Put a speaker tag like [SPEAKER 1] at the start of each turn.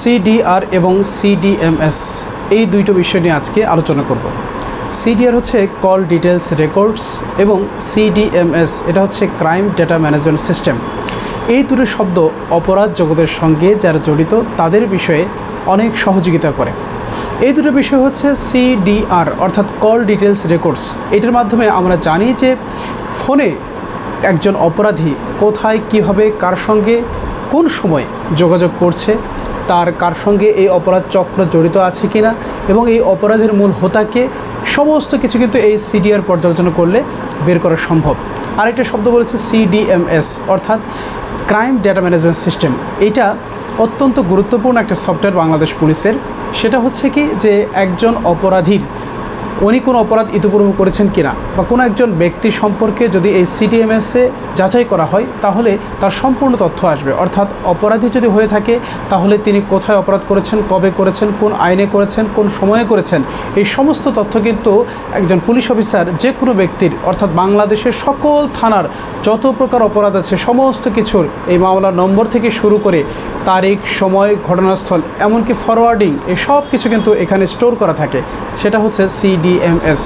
[SPEAKER 1] CDR এবং CDMS এই দুইটো বিষয় নিয়ে আজকে আলোচনা করব। সিডিআর হচ্ছে কল ডিটেলস রেকর্ডস এবং সিডিএমএস এটা হচ্ছে ক্রাইম ডেটা ম্যানেজমেন্ট সিস্টেম। এই দুটো শব্দ অপরাধ জগতের সঙ্গে যারা জড়িত, তাদের বিষয়ে অনেক সহযোগিতা করে। এই দুটো বিষয় হচ্ছে সিডিআর অর্থাৎ কল ডিটেলস রেকর্ডস। এটার মাধ্যমে আমরা জানি যে ফোনে একজন অপরাধী কোথায়, কীভাবে, কার সঙ্গে, কোন সময় যোগাযোগ করছে তার কার সঙ্গে এই অপরাধ চক্র জড়িত আছে কিনা এবং এই অপরাধের মূল হোতাকে সমস্ত কিছু কিন্তু এই সিডিআর পর্যালোচনা করলে বের করা সম্ভব। আরেকটা শব্দ বলেছে সিডিএমএস, অর্থাৎ ক্রাইম ডেটা ম্যানেজমেন্ট সিস্টেম। এটা অত্যন্ত গুরুত্বপূর্ণ একটা সফটওয়্যার বাংলাদেশ পুলিশের। সেটা হচ্ছে কি যে একজন অপরাধীর উনি কোনো অপরাধ ইতিপূর্বে করেছেন কিনা বা কোনো একজন ব্যক্তি সম্পর্কে যদি এই সিডিএমএসে যাচাই করা হয়, তাহলে তার সম্পূর্ণ তথ্য আসবে। অর্থাৎ অপরাধী যদি হয়ে থাকে, তাহলে তিনি কোথায় অপরাধ করেছেন, কবে করেছেন, কোন আইনে করেছেন, কোন সময়ে করেছেন, এই সমস্ত তথ্য কিন্তু একজন পুলিশ অফিসার, যে কোনো ব্যক্তির, অর্থাৎ বাংলাদেশের সকল থানার যত প্রকার অপরাধ আছে, সমস্ত কিছুর এই মামলার নম্বর থেকে শুরু করে তারিখ, সময়, ঘটনাস্থল, এমনকি ফরওয়ার্ডিং এই সব কিছু কিন্তু এখানে স্টোর করা থাকে। সেটা হচ্ছে সিডিএমএস